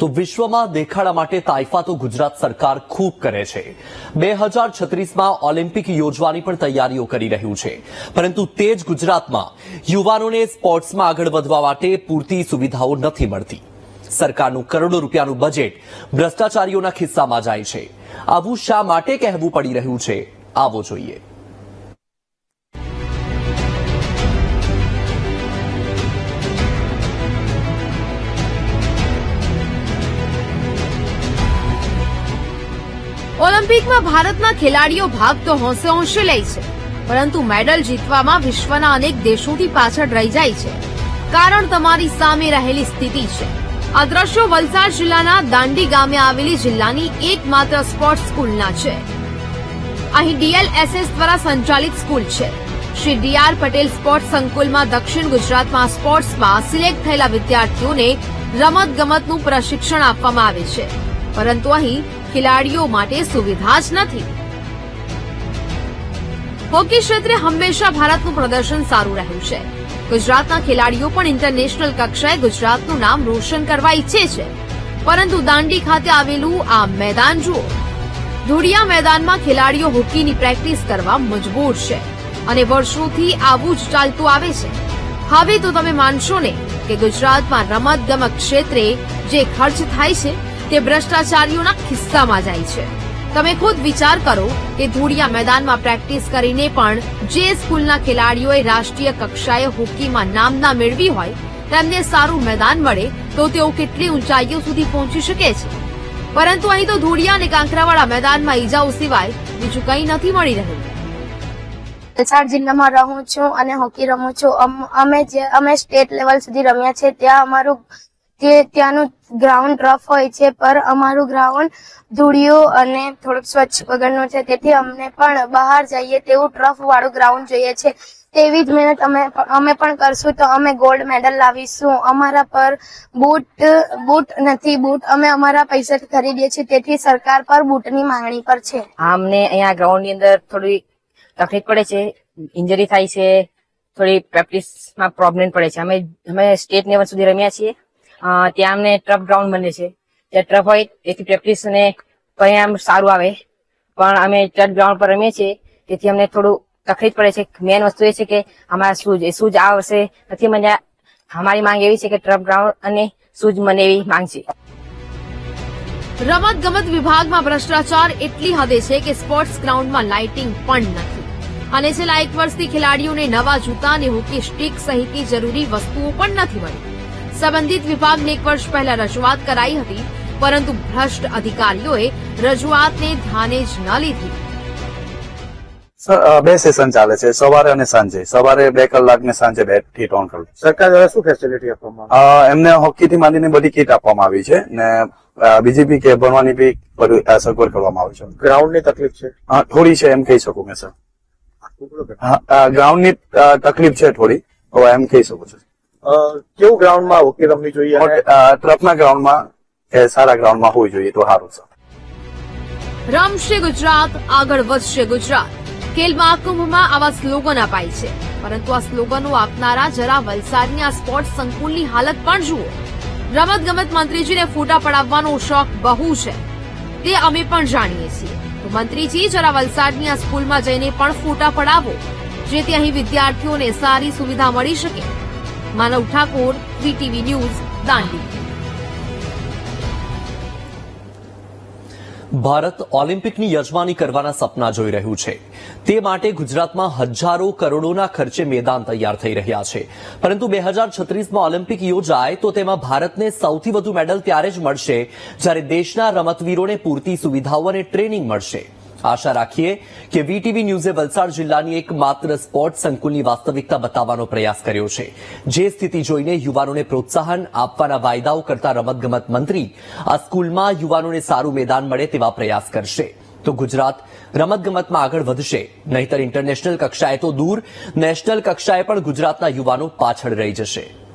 તો વિશ્વમાં દેખાડા માટે તાઇફા તો ગુજરાત સરકાર ખૂબ કરે છે. બે હજાર છત્રીસમાં ઓલિમ્પિક યોજવાની પણ તૈયારીઓ કરી રહ્યું છે. પરંતુ તે જ ગુજરાતમાં યુવાનોને સ્પોર્ટ્સમાં આગળ વધવા માટે પૂરતી સુવિધાઓ નથી મળતી. સરકારનું કરોડો રૂપિયાનું બજેટ ભ્રષ્ટાચારીઓના ખિસ્સામાં જાય છે. આવું શા માટે કહેવું પડી રહ્યું છે? આવો જોઈએ. ઓલિમ્પિકમાં ભારતના ખેલાડીઓ ભાગ તો હોંશે હોંશે લે છે, પરંતુ મેડલ જીતવામાં વિશ્વના અનેક દેશોથી પાછળ રહી જાય છે. કારણ તમારી સામે રહેલી સ્થિતિ છે. આ દ્રશ્યો વલસાડ જિલ્લાના દાંડી ગામે આવેલી જિલ્લાની એકમાત્ર સ્પોર્ટ્સ સ્કૂલના છે. અહીં ડીએલએસએસ દ્વારા સંચાલિત સ્કૂલ છે. શ્રી ડીઆર પટેલ સ્પોર્ટ્સ સંકુલમાં દક્ષિણ ગુજરાતમાં સ્પોર્ટ્સમાં સિલેક્ટ થયેલા વિદ્યાર્થીઓને રમત ગમતનું પ્રશિક્ષણ આપવામાં આવે છે. પરંતુ અહીં ખેલાડીઓ માટે સુવિધા જ નથી. હોકી ક્ષેત્રે હંમેશા ભારતનું પ્રદર્શન સારું રહ્યું છે. ગુજરાતના ખેલાડીઓ પણ ઇન્ટરનેશનલ કક્ષાએ ગુજરાતનું નામ રોશન કરવા ઈચ્છે છે. પરંતુ દાંડી ખાતે આવેલું આ મેદાન જુઓ. ધૂળિયા મેદાનમાં ખેલાડીઓ હોકીની પ્રેક્ટિસ કરવા મજબૂર છે અને વર્ષોથી આવું જ ચાલતું આવે છે. હવે તો તમે માનશો ને કે ગુજરાતમાં રમત ગમત ક્ષેત્રે જે ખર્ચ થાય છે તે ભ્રષ્ટાચારીઓના ખિસ્સામાં જાય છે. તમે ખુદ વિચાર કરો કે ધૂળિયા મેદાનમાં પ્રેક્ટિસ કરીને પણ જે સ્કૂલના ખેલાડીઓએ રાષ્ટ્રીય કક્ષાએ હોકીમાં નામના મેળવી હોય, તેમને સારું મેદાન મળે તો તેઓ કેટલી ઊંચાઈઓ સુધી પહોંચી શકે છે? પરંતુ અહીં તો ધૂળિયા અને કાંકરાવાળા મેદાનમાં ઈજાઓ સિવાય બીજું કંઈ નથી મળી રહ્યું. વલસાડ જિલ્લામાં રહું છું અને હોકી રમું છું. અમે જે, અમે સ્ટેટ લેવલ સુધી રમ્યા છે. ત્યાં અમારું તે ત્યાંનું ગ્રાઉન્ડ રફ હોય છે, પર અમારું ગ્રાઉન્ડ ધૂળિયું અને થોડુંક સ્વચ્છ વગરનું છે. તેથી અમને પણ બહાર જઈએ તેવું ટ્રફ વાળું ગ્રાઉન્ડ જોઈએ છે. તેવી જ મહેનત અમે અમે પણ કરશું તો અમે ગોલ્ડ મેડલ લાવીશું. અમારા પર બૂટ બૂટ નથી, બૂટ અમે અમારા પૈસાથી ખરીદીએ છીએ. તેથી સરકાર પર બૂટની માંગણી પર છે. અમને અહીંયા ગ્રાઉન્ડની અંદર થોડી તકલીફ પડે છે ઇન્જરી થાય છે, થોડી પ્રેક્ટિસમાં પ્રોબ્લેમ પડે છે. અમે અમે સ્ટેટ લેવલ સુધી રમ્યા છીએ. ત્યાં અમને ટ્રફ ગ્રાઉન્ડ બને છે. ત્યાં ટ્રફ હોય તેથી પ્રેક્ટિસ અને પરિણામ સારું આવે. પણ અમે ટ્રફ ગ્રાઉન્ડ પર રમીએ છીએ, તેથી અમને થોડું તકલીફ પડે છે. મેન વસ્તુ એ છે કે અમારા શૂઝ, એ શૂઝ આ વર્ષે નથી મને અમારી માંગ એવી છે કે ટ્રફ ગ્રાઉન્ડ અને શૂઝ મને એવી માંગ છે. રમત ગમત વિભાગમાં ભ્રષ્ટાચાર એટલી હદે છે કે સ્પોર્ટ્સ ગ્રાઉન્ડમાં લાઇટિંગ પણ નથી. અને છેલ્લા એક વર્ષથી ખેલાડીઓને નવા જૂતા અને હોકી સ્ટીક સહિતની જરૂરી વસ્તુઓ પણ નથી મળી. સંબંધિત વિભાગને એક વર્ષ પહેલા રજૂઆત કરાઈ હતી પરંતુ ભ્રષ્ટ અધિકારીઓએ રજૂઆતને ધ્યાને જ ન લીધી. સર બે સેશન ચાલે છે સવારે અને સાંજે. સવારે બે કલાક ને સાંજે બે કીટ ઓન કરું સરકાર દ્વારા શું ફેસિલિટી આપવામાં એમને હોકી થી માંડીને બધી કીટ આપવામાં આવી છે ને બીજી બી કે ભણવાની બી બધું સગવડ કરવામાં આવી છે. ગ્રાઉન્ડની તકલીફ છે? હા થોડી છે એમ કહી શકું મેં સર ગ્રાઉન્ડની તકલીફ છે થોડી એમ કહી શકું છું. કેવું ગ્રાઉન્ડમાં હોકી રમવી જોઈએ ટ્રફના ગ્રાઉન્ડમાં સારા ગ્રાઉન્ડમાં હોવી જોઈએ તો સારું છે. રમશે ગુજરાત આગળ વધશે ગુજરાત. ખેલ મહાકુંભમાં આવા સ્લોગન અપાય છે. પરંતુ આ સ્લોગનો આપનારા જરા વલસાડની આ સ્પોર્ટ સંકુલની હાલત પણ જુઓ. રમત ગમત મંત્રીજીને ફોટા પડાવવાનો શોખ બહુ છે. તે અમે પણ જાણીએ છીએ. તો મંત્રીજી જરા વલસાડની આ સ્કૂલમાં જઈને પણ ફોટા પડાવો જેથી અહીં વિદ્યાર્થીઓને સારી સુવિધા મળી શકે. માનવ ઠાકોર વીટીવી ન્યૂઝ દાંડી ભારત ઓલિમ્પિકની યજમાની કરવાના સપના જોઈ રહ્યું છે. તે માટે ગુજરાતમાં હજારો કરોડોના ખર્ચે મેદાન તૈયાર થઈ રહ્યા છે. પરંતુ બે હજાર છત્રીસમાં ઓલિમ્પિક યોજાય તો તેમાં ભારતને સૌથી વધુ મેડલ ત્યારે જ મળશે જ્યારે દેશના રમતવીરોને પૂરતી સુવિધાઓ અને ટ્રેનિંગ મળશે. આશા રાખીએ કે વીટીવી ન્યૂઝે વલસાડ જિલ્લાની એક માત્ર સ્પોર્ટ સંકુલની વાસ્તવિકતા બતાવવાનો પ્રયાસ કર્યો છે. જે સ્થિતિ જોઈને યુવાનોને પ્રોત્સાહન આપવાના વાયદાઓ કરતા રમતગમત મંત્રી આ સ્કૂલમાં યુવાનોને સારું મેદાન મળે તેવા પ્રયાસ કરશે. તો ગુજરાત રમતગમતમાં આગળ વધશે. નહીતર ઇન્ટરનેશનલ કક્ષાએ તો દૂર. નેશનલ કક્ષાએ પણ ગુજરાતના યુવાનો પાછળ રહી જશે.